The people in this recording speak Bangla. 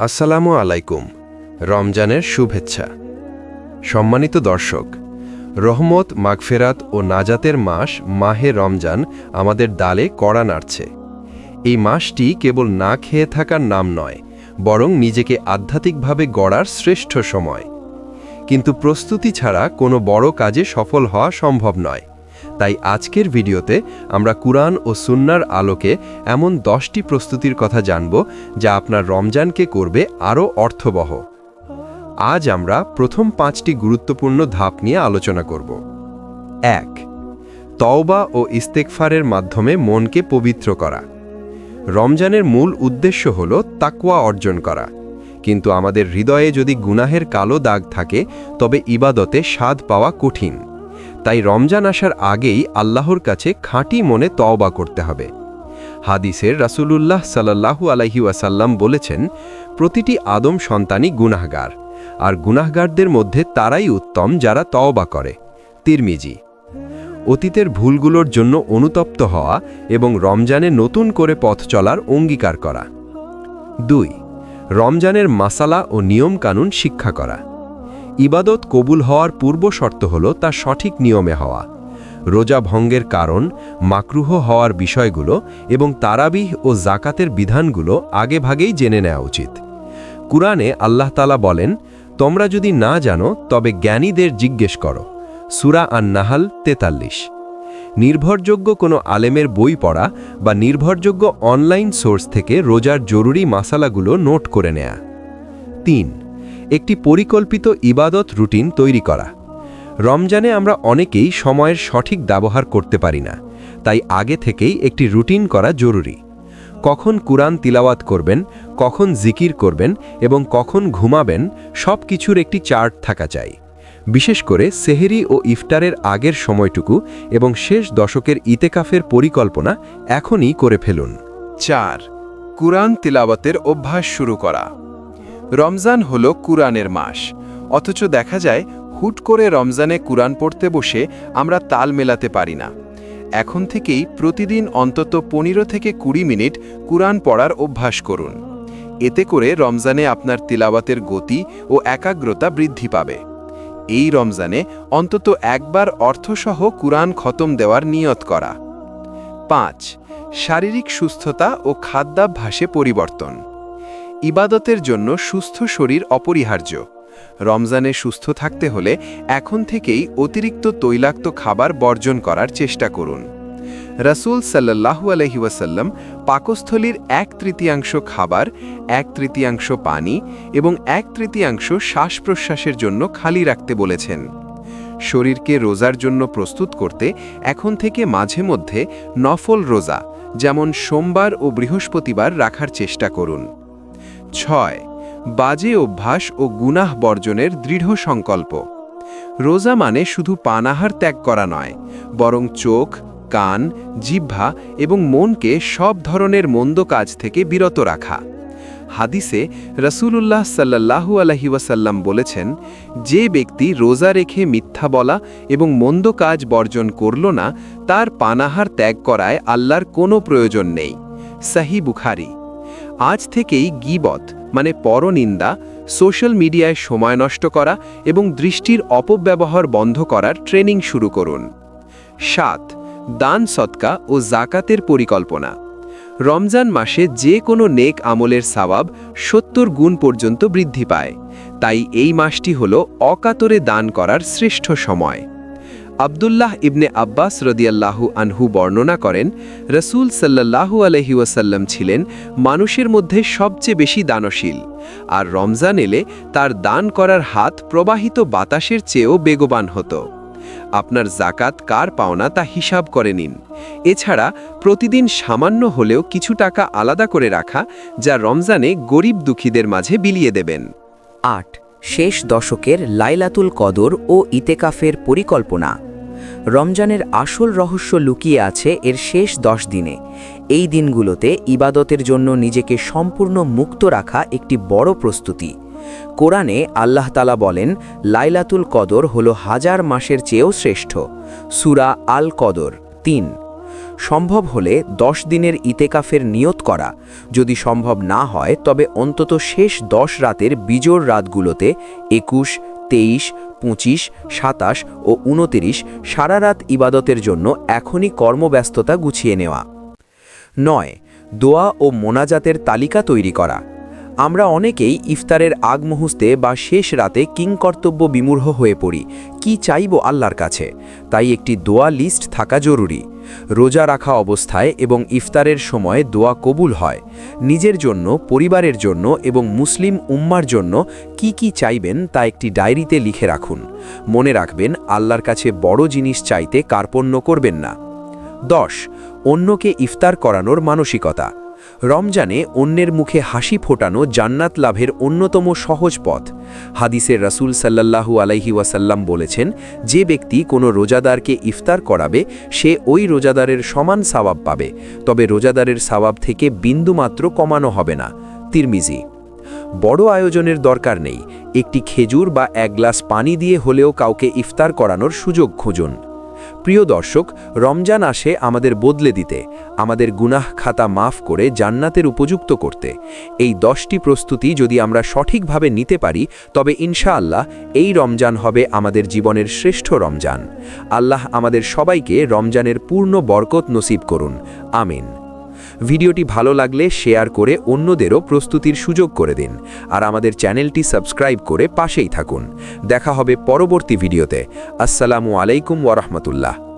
আসসালামু আলাইকুম। রমজানের শুভেচ্ছা। সম্মানিত দর্শক, রহমত, মাগফেরাত ও নাজাতের মাস, মাহে রমজান আমাদের ডালে কড়া নাড়ছে। এই মাসটি কেবল না খেয়ে থাকার নাম নয়, বরং নিজেকে আধ্যাত্মিকভাবে গড়ার শ্রেষ্ঠ সময়। কিন্তু প্রস্তুতি ছাড়া কোনো বড় কাজে সফল হওয়া সম্ভব নয়। তাই আজকের ভিডিওতে আমরা কুরআন ও সুন্নার আলোকে এমন দশটি প্রস্তুতির কথা জানব যা আপনার রমজানকে করবে আরও অর্থবহ। আজ আমরা প্রথম পাঁচটি গুরুত্বপূর্ণ ধাপ নিয়ে আলোচনা করব। এক, তওবা ও ইস্তেকফারের মাধ্যমে মনকে পবিত্র করা। রমজানের মূল উদ্দেশ্য হল তাকওয়া অর্জন করা। কিন্তু আমাদের হৃদয়ে যদি গুনাহের কালো দাগ থাকে, তবে ইবাদতে স্বাদ পাওয়া কঠিন। তাই রমজান আসার আগেই আল্লাহর কাছে খাঁটি মনে তওবা করতে হবে। হাদিসের রাসূলুল্লাহ সাল্লাল্লাহু আলাইহি বলেছেন, প্রতিটি আদম সন্তানই গুনাহগার, আর গুনাহগারদের মধ্যে তারাই উত্তম যারা তওবা করে। তিরমিজি, অতীতের ভুলগুলোর জন্য অনুতপ্ত হওয়া এবং রমজানে নতুন করে পথ চলার অঙ্গীকার করা। দুই, রমজানের মাসালা ও নিয়মকানুন শিক্ষা করা। ইবাদত কবুল হওয়ার পূর্ব শর্ত হল তা সঠিক নিয়মে হওয়া। রোজা ভঙ্গের কারণ, মাকরুহ হওয়ার বিষয়গুলো এবং তারাবিহ ও জাকাতের বিধানগুলো আগেভাগেই জেনে নেওয়া উচিত। কুরআনে আল্লাহ তালা বলেন, তোমরা যদি না জানো, তবে জ্ঞানীদের জিজ্ঞেস করো। সুরা আন নাহাল তেতাল্লিশ। নির্ভরযোগ্য কোনো আলেমের বই পড়া বা নির্ভরযোগ্য অনলাইন সোর্স থেকে রোজার জরুরি মাসালাগুলো নোট করে নেয়া। তিন একটি পরিকল্পিত ইবাদত রুটিন তৈরি করা। রমজানে আমরা অনেকেই সময়ের সঠিক ব্যবহার করতে পারি না, তাই আগে থেকেই একটি রুটিন করা জরুরি। কখন কুরআন তিলাওয়াত করবেন, কখন জিকির করবেন এবং কখন ঘুমাবেন সব কিছুর একটি চার্ট থাকা চাই। বিশেষ করে সেহেরি ও ইফতারের আগের সময়টুকু এবং শেষ দশকের ইতেকাফের পরিকল্পনা এখনই করে ফেলুন। চার, কুরআন তিলাওয়াতের অভ্যাস শুরু করা। রমজান হল কুরআনের মাস। অথচ দেখা যায়, হুট করে রমজানে কুরআন পড়তে বসে আমরা তাল মেলাতে পারি না। এখন থেকেই প্রতিদিন অন্তত পনেরো থেকে কুড়ি মিনিট কুরআন পড়ার অভ্যাস করুন। এতে করে রমজানে আপনার তিলাওয়াতের গতি ও একাগ্রতা বৃদ্ধি পাবে। এই রমজানে অন্তত একবার অর্থসহ কুরআন খতম দেওয়ার নিয়ত করা। পাঁচ, শারীরিক সুস্থতা ও খাদ্যাভ্যাসে পরিবর্তন। ইবাদতের জন্য সুস্থ শরীর অপরিহার্য। রমজানে সুস্থ থাকতে হলে এখন থেকেই অতিরিক্ত তৈলাক্ত খাবার বর্জন করার চেষ্টা করুন। রাসূল সাল্লাহু আলহি ওয়াসাল্লাম পাকস্থলীর এক তৃতীয়াংশ খাবার, এক তৃতীয়াংশ পানি এবং এক তৃতীয়াংশ শ্বাস প্রশ্বাসের জন্য খালি রাখতে বলেছেন। শরীরকে রোজার জন্য প্রস্তুত করতে এখন থেকে মাঝে মধ্যে নফল রোজা, যেমন সোমবার ও বৃহস্পতিবার রাখার চেষ্টা করুন। ছয়, বাজে অভ্যাস ও গুনাহ বর্জনের দৃঢ় সংকল্প। রোজা মানে শুধু পানাহার ত্যাগ করা নয়, বরং চোখ, কান, জিহ্বা এবং মনকে সব ধরনের মন্দ কাজ থেকে বিরত রাখা। হাদিসে রসুলুল্লাহ সাল্লাহু আলহি ওয়াসাল্লাম বলেছেন, যে ব্যক্তি রোজা রেখে মিথ্যা বলা এবং মন্দ কাজ বর্জন করল না, তার পানাহার ত্যাগ করায় আল্লাহর কোনো প্রয়োজন নেই। সাহি বুখারি। আজ থেকেই গিবত মানে পরনিন্দা, সোশ্যাল মিডিয়ায় সময় নষ্ট করা এবং দৃষ্টির অপব্যবহার বন্ধ করার ট্রেনিং শুরু করুন। সাত, দান সৎকা ও জাকাতের পরিকল্পনা। রমজান মাসে যে কোনো নেক আমলের সাবাব সত্তর গুণ পর্যন্ত বৃদ্ধি পায়। তাই এই মাসটি হল অকাতরে দান করার শ্রেষ্ঠ সময়। আবদুল্লাহ ইবনে আব্বাস রদিয়াল্লাহু আনহু বর্ণনা করেন, রসুল সাল্লাহু আলহি ওয়াসাল্লাম ছিলেন মানুষের মধ্যে সবচেয়ে বেশি দানশীল, আর রমজান এলে তার দান করার হাত প্রবাহিত বাতাসের চেয়েও বেগবান হতো। আপনার জাকাত কার পাওনা তা হিসাব করে নিন। এছাড়া প্রতিদিন সামান্য হলেও কিছু টাকা আলাদা করে রাখা, যা রমজানে গরিব দুঃখীদের মাঝে বিলিয়ে দেবেন। আট শেষ দশকের লাইলাতুল কদর ও ইতেকাফের পরিকল্পনা। রমজানের আসল রহস্য লুকিয়ে আছে এর শেষ দশ দিনে। এই দিনগুলোতে ইবাদতের জন্য নিজেকে সম্পূর্ণ মুক্ত রাখা একটি বড় প্রস্তুতি। কোরআনে আল্লাহ তালা বলেন, লাইলাতুল কদর হল হাজার মাসের চেয়েও শ্রেষ্ঠ। সুরা আল কদর তিন। সম্ভব হলে দশ দিনের ইতেকাফের নিয়ত করা। যদি সম্ভব না হয়, তবে অন্তত শেষ দশ রাতের বিজোর রাতগুলোতে একুশ, তেইশ, পঁচিশ, সাতাশ ও উনতিরিশ সারা রাত ইবাদতের জন্য এখনই কর্মব্যস্ততা গুছিয়ে নেওয়া। নয়, দোয়া ও মোনাজাতের তালিকা তৈরি করা। আমরা অনেকেই ইফতারের আগ মুহূর্তে বা শেষ রাতে কিংকর্তব্য বিমূঢ় হয়ে পড়ি, কি চাইব আল্লাহর কাছে? তাই একটি দোয়া লিস্ট থাকা জরুরি। রোজা রাখা অবস্থায় এবং ইফতারের সময় দোয়া কবুল হয়। নিজের জন্য, পরিবারের জন্য এবং মুসলিম উম্মার জন্য কি কি চাইবেন তা একটি ডায়েরিতে লিখে রাখুন। মনে রাখবেন, আল্লাহর কাছে বড় জিনিস চাইতে কার্পণ্য করবেন না। দশ, অন্যকে ইফতার করানোর মানসিকতা। রমজানে অন্যের মুখে হাসি ফোটানো জান্নাত লাভের অন্যতম সহজ পথ। হাদিসের রাসূল সাল্লাল্লাহু আলাইহি ওয়াসাল্লাম বলেছেন, যে ব্যক্তি কোনো রোজাদারকে ইফতার করাবে, সে ওই রোজাদারের সমান সাওয়াব পাবে। তবে রোজাদারের সাওয়াব থেকে বিন্দুমাত্র কমানো হবে না। তিরমিজি। বড় আয়োজনের দরকার নেই। একটি খেজুর বা এক গ্লাস পানি দিয়ে হলেও কাউকে ইফতার করানোর সুযোগ খুঁজুন। প্রিয় দর্শক, রমজান আসে আমাদের বদলে দিতে, আমাদের গুনাহ খাতা মাফ করে জান্নাতের উপযুক্ত করতে। এই দশটি প্রস্তুতি যদি আমরা সঠিকভাবে নিতে পারি, তবে ইনশাআল্লাহ এই রমজান হবে আমাদের জীবনের শ্রেষ্ঠ রমজান। আল্লাহ আমাদের সবাইকে রমজানের পূর্ণ বরকত নসিব করুন। আমিন। ভিডিওটি ভালো লাগলে শেয়ার করে অন্যদেরও প্রস্তুতির সুযোগ করে দিন। আর আমাদের চ্যানেলটি সাবস্ক্রাইব করে পাশেই থাকুন। দেখা হবে পরবর্তী ভিডিওতে। আসসালামু আলাইকুম ওরহমতুল্লাহ